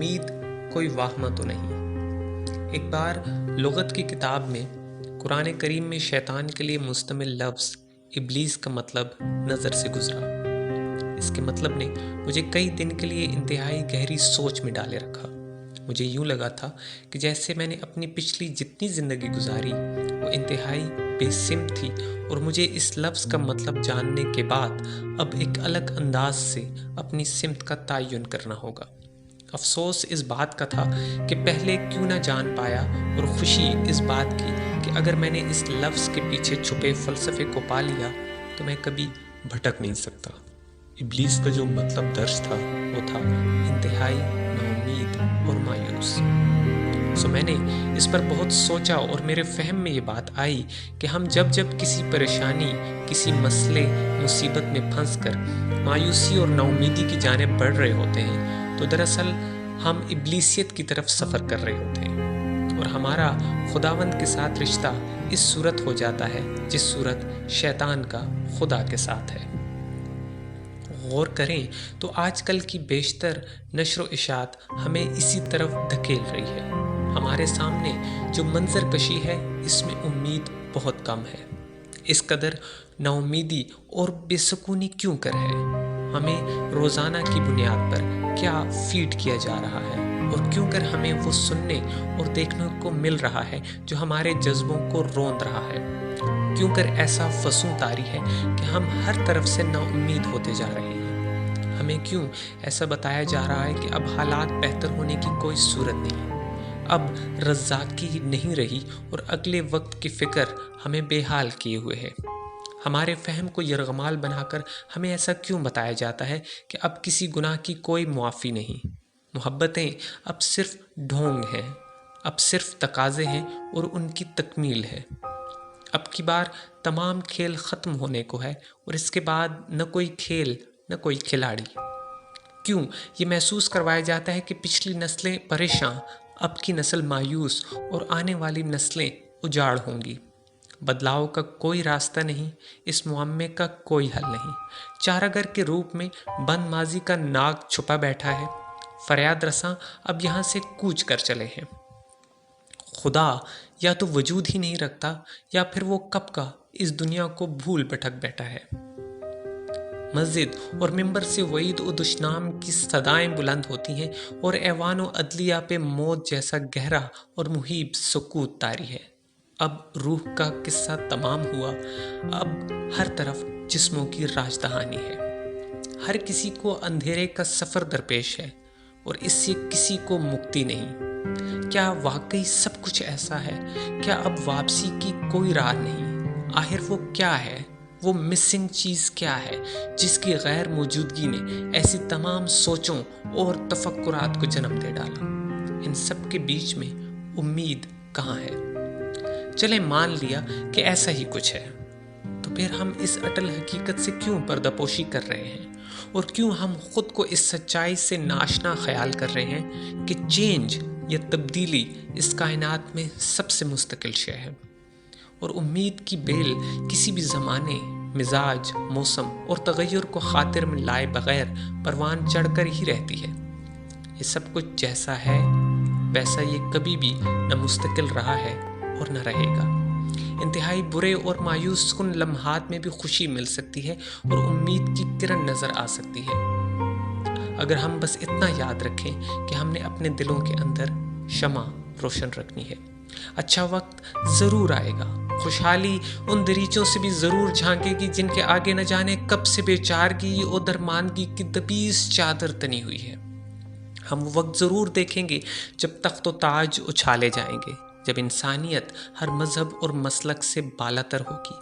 امید کوئی واہمہ تو نہیں۔ ایک بار لغت کی کتاب میں قرآن کریم میں شیطان کے لیے مستمل لفظ ابلیس کا مطلب نظر سے گزرا۔ اس کے مطلب نے مجھے کئی دن کے لیے انتہائی گہری سوچ میں ڈالے رکھا۔ مجھے یوں لگا تھا کہ جیسے میں نے اپنی پچھلی جتنی زندگی گزاری، وہ انتہائی بے سم تھی اور مجھے اس لفظ کا مطلب جاننے کے بعد اب ایک الگ انداز سے اپنی سمت کا تعین کرنا ہوگا۔ افسوس اس بات کا تھا کہ پہلے کیوں نہ جان پایا اور خوشی اس بات کی کہ اگر میں نے اس لفظ کے پیچھے چھپے فلسفے کو پا لیا تو میں کبھی بھٹک نہیں سکتا۔ ابلیس کا جو مطلب درج تھا وہ تھا انتہائی نامید اور مایوس۔ سو میں نے اس پر بہت سوچا اور میرے فہم میں یہ بات آئی کہ ہم جب جب کسی پریشانی، کسی مسئلے، مصیبت میں پھنس کر مایوسی اور نامیدی کی جانب بڑھ رہے ہوتے ہیں تو دراصل ہم ابلیسیت کی طرف سفر کر رہے ہوتے ہیں اور ہمارا خداوند کے ساتھ رشتہ اس صورت ہو جاتا ہے جس صورت شیطان کا خدا کے ساتھ ہے۔ غور کریں تو آج کل کی بیشتر نشر و اشاعت ہمیں اسی طرف دھکیل رہی ہے۔ ہمارے سامنے جو منظر کشی ہے، اس میں امید بہت کم ہے۔ اس قدر نا امیدی اور بے سکونی کیوں کر ہے؟ ہمیں روزانہ کی بنیاد پر کیا فیڈ کیا جا رہا ہے اور کیوں کر ہمیں وہ سننے اور دیکھنے کو مل رہا ہے جو ہمارے جذبوں کو روند رہا ہے؟ کیوں کر ایسا فسوں تاری ہے کہ ہم ہر طرف سے نا امید ہوتے جا رہے ہیں؟ ہمیں کیوں ایسا بتایا جا رہا ہے کہ اب حالات بہتر ہونے کی کوئی صورت نہیں اب رزاقی نہیں رہی اور اگلے وقت کی فکر ہمیں بے حال کیے ہوئے ہے۔ ہمارے فہم کو یرغمال بنا کر ہمیں ایسا کیوں بتایا جاتا ہے کہ اب کسی گناہ کی کوئی معافی نہیں؟ محبتیں اب صرف ڈھونگ ہیں، اب صرف تقاضے ہیں اور ان کی تکمیل ہے۔ اب کی بار تمام کھیل ختم ہونے کو ہے اور اس کے بعد نہ کوئی کھیل، نہ کوئی کھلاڑی۔ کیوں؟ یہ محسوس کروایا جاتا ہے کہ پچھلی نسلیں پریشان اب کی نسل مایوس اور آنے والی نسلیں اجاڑ ہوں گی۔ بدلاؤ کا کوئی راستہ نہیں، اس معمے کا کوئی حل نہیں۔ چارہ کے روپ میں بند ماضی کا ناگ چھپا بیٹھا ہے۔ فریاد رساں، اب یہاں سے کوچ کر چلے ہیں۔ خدا، یا تو وجود ہی نہیں رکھتا، یا پھر وہ کب کا اس دنیا کو بھول بھٹک بیٹھا ہے۔ مسجد اور ممبر سے وعید و دشنام کی صدائیں بلند ہوتی ہیں اور ایوان و عدلیہ پہ موت جیسا گہرا اور محیب سکوت تاری ہے۔ اب روح کا قصہ تمام ہوا۔ اب ہر طرف جسموں کی راج دہانی ہے۔ ہر کسی کو اندھیرے کا سفر درپیش ہے اور اس سے کسی کو مکتی نہیں۔ کیا واقعی سب کچھ ایسا ہے؟ کیا اب واپسی کی کوئی راہ نہیں؟ آخر وہ کیا ہے؟ وہ مسنگ چیز کیا ہے؟ جس کی غیر موجودگی نے ایسی تمام سوچوں اور تفکرات کو جنم دے ڈالا۔ ان سب کے بیچ میں امید کہاں ہے؟ چلے مان لیا کہ ایسا ہی کچھ ہے۔ تو پھر ہم اس اٹل حقیقت سے کیوں پردہ پوشی کر رہے ہیں؟ اور کیوں ہم خود کو اس سچائی سے ناشنا خیال کر رہے ہیں کہ چینج یا تبدیلی اس کائنات میں سب سے مستقل شے ہے؟ اور امید کی بیل کسی بھی زمانے، مزاج، موسم اور تغیر کو خاطر میں لائے بغیر پروان چڑھ کر ہی رہتی ہے۔ یہ سب کچھ جیسا ہے، ویسا یہ کبھی بھی نہ مستقل رہا ہے۔ اور نہ رہے گا۔ انتہائی برے اور مایوس کن لمحات میں بھی خوشی مل سکتی ہے اور امید کی کرن نظر آ سکتی ہے۔ اگر ہم بس اتنا یاد رکھیں کہ ہم نے اپنے دلوں کے اندر شمع روشن رکھنی ہے۔ اچھا وقت ضرور آئے گا۔ خوشحالی ان دریچوں سے بھی ضرور جھانکے گی جن کے آگے نہ جانے کب سے بے چارگی اور درماندگی کی دبیس چادر تنی ہوئی ہے۔ ہم وہ وقت ضرور دیکھیں گے جب تخت و تاج اچھالے جائیں گے۔ جب انسانیت ہر مذہب اور مسلک سے بالا تر ہوگی،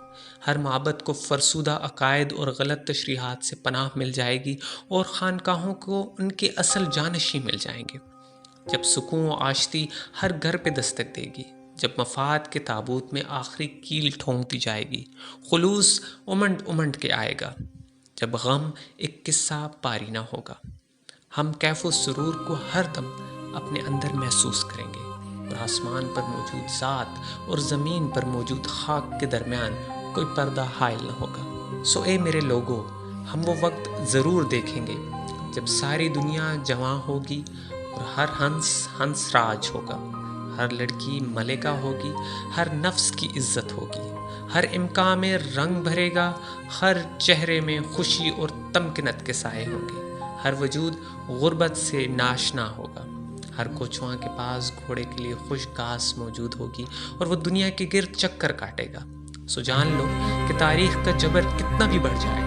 ہر معبد کو فرسودہ عقائد اور غلط تشریحات سے پناہ مل جائے گی اور خانقاہوں کو ان کے اصل جانشی مل جائیں گے۔ جب سکون و آشتی ہر گھر پہ دستک دے گی، جب مفاد کے تابوت میں آخری کیل ٹھونکتی جائے گی، خلوص امنڈ امنڈ کے آئے گا۔ جب غم ایک قصہ پاری نہ ہوگا، ہم کیف و سرور کو ہر دم اپنے اندر محسوس کریں گے۔ اور آسمان پر موجود ذات اور زمین پر موجود خاک کے درمیان کوئی پردہ حائل نہ ہوگا۔ سو اے میرے لوگوں ہم وہ وقت ضرور دیکھیں گے جب ساری دنیا جواں ہوگی اور ہر ہنس ہنس راج ہوگا، ہر لڑکی ملکہ ہوگی، ہر نفس کی عزت ہوگی، ہر امکان میں رنگ بھرے گا، ہر چہرے میں خوشی اور تمکنت کے سائے ہوں گے، ہر وجود غربت سے ناشنا ہوگا۔ ہر کوچواں کے پاس گھوڑے کے لیے خوش گاس موجود ہوگی اور وہ دنیا کے گرد چکر کاٹے گا۔ سو جان لو کہ تاریخ کا جبر کتنا بھی بڑھ جائے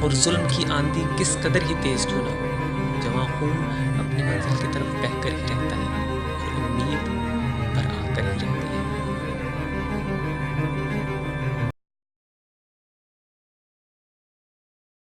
اور ظلم کی آندھی کس قدر ہی تیز کیوں نہ ہو۔ جوان خون